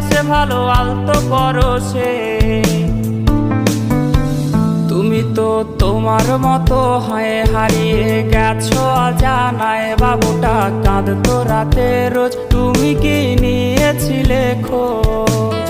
বাসে ভালো, আলতো সে। তুমি তো তোমার মতো হয় হারিয়ে গেছো জানায় বাবুটা কাঁদতো রাতে রোজ। তুমি কি নিয়েছিলে খোঁজ?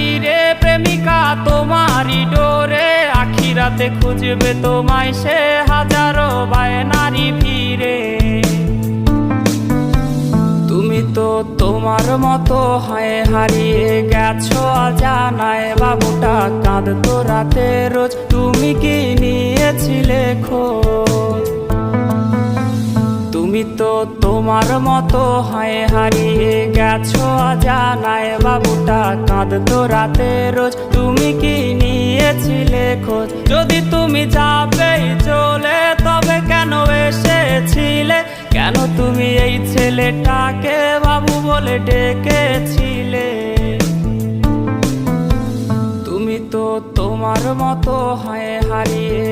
আখিরাতে খুঁজবে তোমায় সে হাজারো বায়নারি ফিরে তুমি তো তোমার মতো হয় হারিয়ে গেছো জানায় বাবুটা কাঁদতো রাতে রোজ। তুমি কি নিয়েছিলে খোঁজ? তুমি তো তোমার মতো হয় হারিয়ে গেছো অজানায় বাবুটা কাঁদতো রাতে রোজ। তুমি কি নিয়েছিলে খোঁজ? যদি তুমি যাবেই চলে, তবে কেন এসেছিলে? কেন তুমি এই ছেলেটাকে বাবু বলে ডেকেছিলে? তুমি তো তোমার মতো হয় হারিয়ে